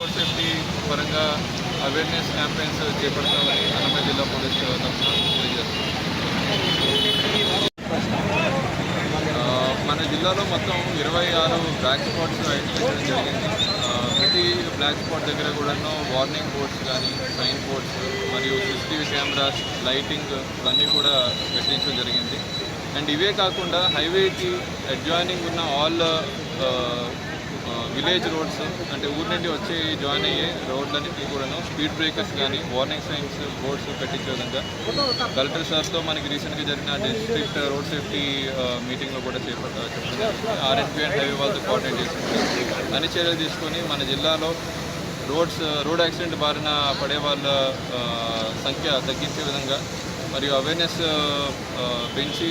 Road safety పరంగా awareness campaigns చేపడతామని అన్నమయ్య జిల్లా పోలీస్ తరఫున మన జిల్లాలో మొత్తం ఇరవై ఆరు బ్లాక్ స్పాట్స్ ఐడెంటిఫై జరిగింది. ప్రతి బ్లాక్ స్పాట్ దగ్గర కూడాను వార్నింగ్ బోర్డ్స్ కానీ సైన్ బోర్డ్స్ మరియు సీసీటీవీ కెమెరాస్ లైటింగ్ ఇవన్నీ కూడా పెట్టించడం జరిగింది. అండ్ ఇవే కాకుండా హైవేకి అడ్జాయినింగ్ ఉన్న ఆల్ విలేజ్ రోడ్స్ అంటే ఊరి నుండి వచ్చి జాయిన్ అయ్యే రోడ్లన్నింటినీ కూడాను స్పీడ్ బ్రేకర్స్ కానీ వార్నింగ్ సైన్స్ బోర్డ్స్ పెట్టించే విధంగా కలెక్టర్ సార్తో మనకి రీసెంట్గా జరిగిన డిస్ట్రిక్ట్ రోడ్ సేఫ్టీ మీటింగ్లో కూడా చేపట్ట uh, చెప్పడం ఆర్ఎన్పి అండ్ హైవే వాళ్ళతో కోఆర్డినేట్ చేసుకుంటే అన్ని చర్యలు తీసుకొని మన జిల్లాలో రోడ్స్ రోడ్ యాక్సిడెంట్ బారిన పడే వాళ్ళ uh, సంఖ్య తగ్గించే విధంగా మరియు అవేర్నెస్ uh, పెంచి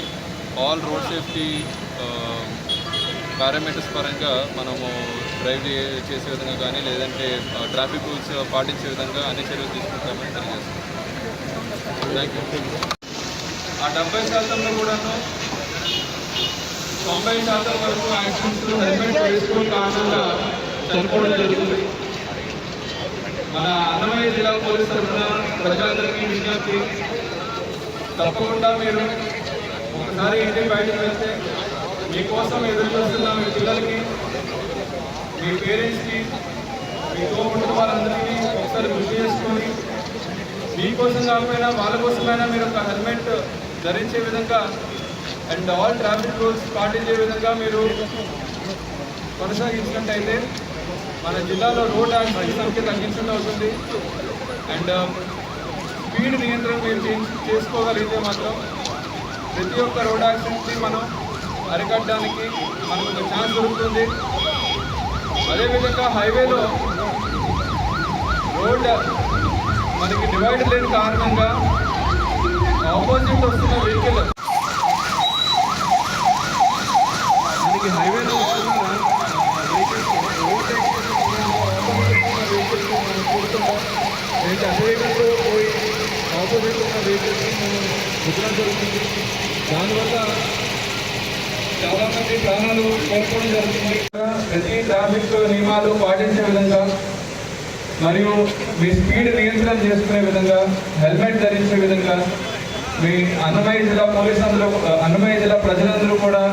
ఆల్ రోడ్ సేఫ్టీ పారామీటర్స్ పరంగా మనము డ్రైవ్ చేసే విధంగా కానీ లేదంటే uh, ట్రాఫిక్ రూల్స్ పాటించే విధంగా అన్ని చర్యలు తీసుకుంటామని తెలియజేస్తాం థ్యాంక్ యూ ఆ డెబ్బై శాతంలో కూడాను తొంభై శాతం వరకు యాక్సిడెంట్స్ హెల్మెట్ వేసుకుని కారణంగా చనిపోవడం జరుగుతుంది. మన అన్నమయ్య జిల్లా పోలీస్ తరఫున ప్రజలందరికీ విజ్ఞప్తి తప్పకుండా మీరు ఒకసారి ఇంటికి బయటకు వెళ్తే మీకోసం ఎదురు చూస్తున్న మీ పిల్లలకి మీ పేరెంట్స్కి మీ తోబుట్టిన వాళ్ళందరికీ ఒకసారి గుర్తు చేసుకొని మీకోసం కాకపోయినా వాళ్ళ కోసమైనా మీరు ఒక హెల్మెట్ ధరించే విధంగా అండ్ ఆల్ ట్రాఫిక్ రూల్స్ పాటించే విధంగా మీరు కొనసాగించినట్టయితే మన జిల్లాలో రోడ్ యాక్సిడెంట్ సంఖ్య తగ్గించడం అవుతుంది. అండ్ స్పీడ్ uh, నియంత్రణ మీరు చేసుకోగలిగితే మాత్రం ప్రతి ఒక్క రోడ్ యాక్సిడెంట్ని మనం అరికట్టడానికి మనకు ఒక ఛాన్స్ దొరుకుతుంది. అదేవిధంగా హైవేలో రోడ్ మనకి డివైడ్ లేని కారణంగా ఆపోజిట్ వస్తున్న వెహికల్ మనకి హైవేలో వస్తున్న వెహికల్స్ ఓవర్టేక్ ఏంటి అటువైపు పోయి ఆపోజిట్ ఉన్న వెహికల్స్ మనం జరుగుతుంది దానివల్ల చాలామంది ప్రాణాలు కోల్పోవడం జరుగుతుంది ప్రతి ట్రాఫిక్ నియమాలు పాటించే విధంగా మరియు మీ స్పీడ్ నియంత్రణ చేసుకునే విధంగా హెల్మెట్ ధరించే విధంగా మీ అన్నమయ్య జిల్లా పోలీస్ అందరూ అన్నమయ్య జిల్లా ప్రజలందరూ కూడా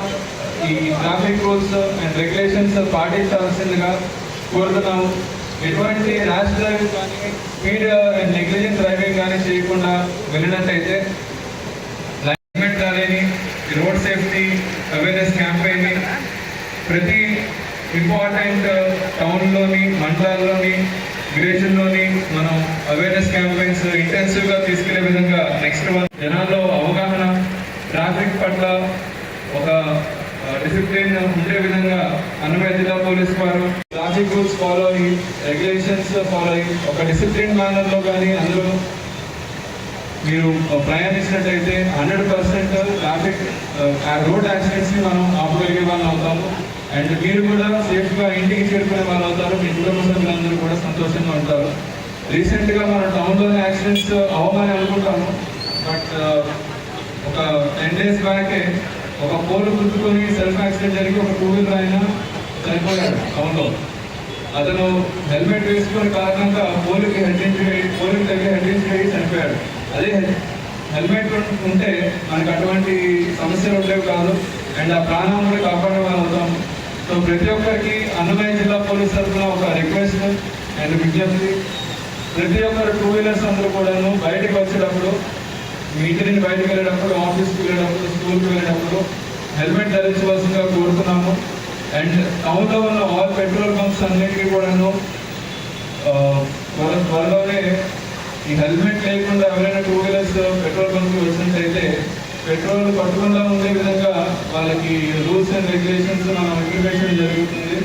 ఈ ట్రాఫిక్ రూల్స్ అండ్ రెగ్యులేషన్స్ పాటించాల్సిందిగా కోరుతున్నాము. ఎటువంటి ర్యాష్ డ్రైవింగ్ కానీ స్పీడ్ నెగ్లిజెంట్ డ్రైవింగ్ కానీ చేయకుండా వెళ్ళినట్టయితే హెల్మెట్ కానీ రోడ్ సేఫ్టీ అవేర్నెస్ క్యాంపెయిన్ని ప్రతి ఇంపార్టెంట్ టౌన్లోని మండలాల్లోని విలేజ్లోని మనం అవేర్నెస్ క్యాంపెయిన్స్ ఇంటెన్సివ్గా తీసుకెళ్ళే విధంగా నెక్స్ట్ వన్ జనాల్లో అవగాహన ట్రాఫిక్ పట్ల ఒక డిసిప్లిన్ ఉండే విధంగా అన్నమయ్య జిల్లా పోలీస్ వారు ట్రాఫిక్ రూల్స్ ఫాలో అయ్యి రెగ్యులేషన్స్ ఫాలో అయ్యి ఒక డిసిప్లిన్ మేనర్లో కానీ అందరూ మీరు ప్రయాణించినట్టయితే హండ్రెడ్ పర్సెంట్ ట్రాఫిక్ రోడ్ యాక్సిడెంట్స్ని మనం ఆపగలిగే వాళ్ళు అవుతాము. అండ్ మీరు కూడా సేఫ్గా ఇంటికి చేరుకునే వాళ్ళు అవుతారు. మీ కుటుంబ సభ్యులందరూ కూడా సంతోషంగా ఉంటారు. రీసెంట్గా మనం టౌన్లోనే యాక్సిడెంట్స్ అవ్వమని అనుకుంటాము. బట్ ఒక టెన్ డేస్ బ్యాకే ఒక పోల్ గుర్తుకొని సెల్ఫ్ యాక్సిడెంట్ జరిగి ఒక టూ వీలర్ అయినా చనిపోయాడు టౌన్లో. అతను హెల్మెట్ వేసుకుని కారణంగా పోలికి హెడ్ పోలికి తగ్గి హెడ్ అయ్యి చనిపోయాడు. అదే హెల్మెట్ ఉంటే మనకు అటువంటి సమస్యలు ఉండేవి కాదు. అండ్ ఆ ప్రాణం కూడా కాపాడే వాళ్ళు అవుతాం సో ప్రతి ఒక్కరికి అన్నమయ్య జిల్లా పోలీస్ తరఫున ఒక రిక్వెస్ట్ అండ్ విజ్ఞప్తి. ప్రతి ఒక్కరు టూ వీలర్స్ అందరూ కూడాను బయటకు వచ్చేటప్పుడు మీ ఇంటి నుండి బయటకు వెళ్ళేటప్పుడు ఆఫీస్కి వెళ్ళేటప్పుడు స్కూల్కి వెళ్ళేటప్పుడు హెల్మెట్ ధరించవలసిందిగా కోరుతున్నాము. అండ్ టౌన్లో ఉన్న ఆల్ పెట్రోల్ బంక్స్ అన్నిటికీ కూడాను త్వరలోనే ఈ హెల్మెట్ లేకుండా ఎవరైనా టూ వీలర్స్ పెట్రోల్ బంక్కి వచ్చినట్టయితే పెట్రోల్ పట్టకుండా ఉండే విధంగా వాళ్ళకి రూల్స్ అండ్ రెగ్యులేషన్స్ మనం ఇంప్లిమెంటేషన్ జరుగుతుంది.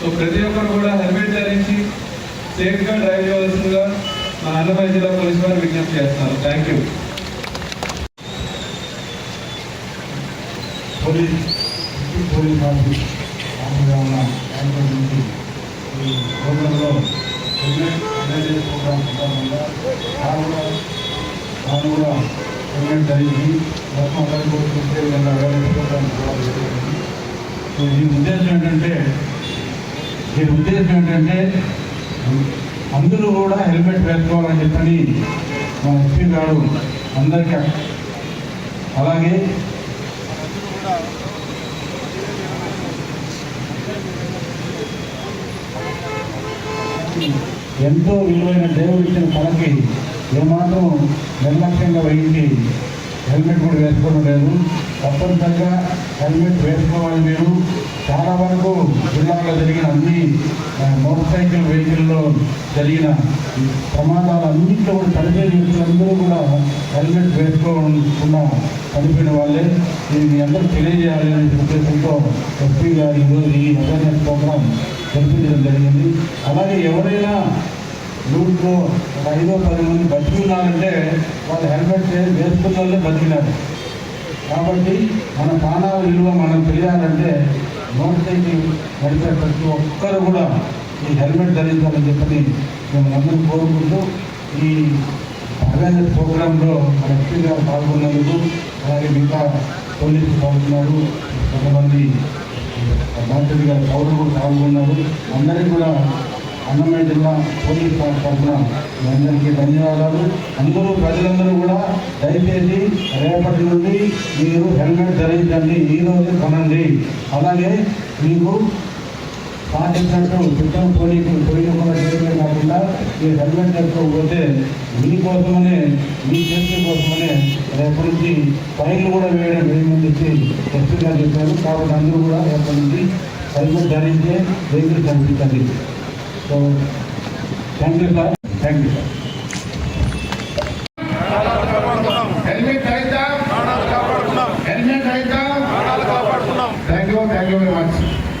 సో ప్రతి ఒక్కరు కూడా హెల్మెట్ ధరించి సేఫ్గా డ్రైవ్ చేయవలసిందిగా మన అన్నమయ్య జిల్లా పోలీస్ వారు విజ్ఞప్తి చేస్తున్నారు. థ్యాంక్ యూ పోలీస్ పోలీస్ వారికి ఉన్న నుంచి ఈ ప్రోగ్రాంలో హెల్మెట్ అవేర్నెస్ ప్రోగ్రామ్ సందర్భంగా కూడా వారు కూడా హెల్మెట్ ధరించి మొత్తం అందరికీ వచ్చే విధంగా అవేర్నెస్ ప్రోగ్రామ్ కూడా సో దీని ఉద్దేశం ఏంటంటే దీని ఉద్దేశం ఏంటంటే అందరూ కూడా హెల్మెట్ వేసుకోవాలని చెప్పని మా ఎస్పీ గారు అందరికీ అలాగే ఎంతో విలువైన దేవుడు ఇచ్చిన తనకి ఏమాత్రం నిర్లక్ష్యంగా వహించి హెల్మెట్ కూడా వేసుకోవడం లేదు. తప్పనిసరిగా హెల్మెట్ వేసుకోవాలి మీరు. చాలా వరకు జిల్లాలో జరిగిన అన్ని మోటార్ సైకిల్ వెహికల్లో జరిగిన ప్రమాదాలు అన్నింటిలో కూడా చనిపోయిన వ్యక్తులందరూ కూడా హెల్మెట్ వేసుకోకుండా చనిపోయిన వాళ్ళే. ఇది మీ అందరూ తెలియజేయాలి అనే ఉద్దేశంతో ఎస్పీ గారు ఈరోజు ఈ అవేర్నెస్ ప్రోగ్రాం జరిపించడం జరిగింది. అలాగే ఎవరైనా నూటిలో ఒక ఐదో పది మంది బతికి ఉన్నారంటే వాళ్ళు హెల్మెట్ వేసుకున్న వాళ్ళే బతికినారు. కాబట్టి మన ప్రాణాల విలువ మనం తెలియాలంటే మోటార్ సైకిల్ నడిపే ప్రతి ఒక్కరు కూడా ఈ హెల్మెట్ ధరించాలని చెప్పని మేము అందరం కోరుకుంటూ ఈ అవేర్నెస్ ప్రోగ్రాంలో మన ఎస్పీ గారు పాల్గొన్నందుకు అలాగే మిగతా పోలీసులు పాల్గొన్నారు. కొంతమంది బాధ్యత గారు పౌరులు కూడా పాల్గొన్నారు. అందరికీ కూడా అన్నమయ్య జిల్లా పోలీస్ తరఫున మీ అందరికీ ధన్యవాదాలు. అందరూ ప్రజలందరూ కూడా దయచేసి రేపటి నుండి మీరు హెల్మెట్ ధరించండి. ఈ రోజు కొనండి. అలాగే మీకు పాఠ్య చట్టం చుట్టం పోనీ పోయిన కాకుండా మీరు హెల్మెట్ వేసుకోకపోతే మీకోసమనే మీ సేఫ్టీ కోసమనే రేపటి నుంచి ఫైన్లు కూడా వేయడం వేయమని చెప్పి ఎస్పీగా చెప్పారు. కాబట్టి అందరూ కూడా రేపటి నుంచి హెల్మెట్ ధరించే vehicle కనిపించండి. So thank you sir thank you sir thank you very much.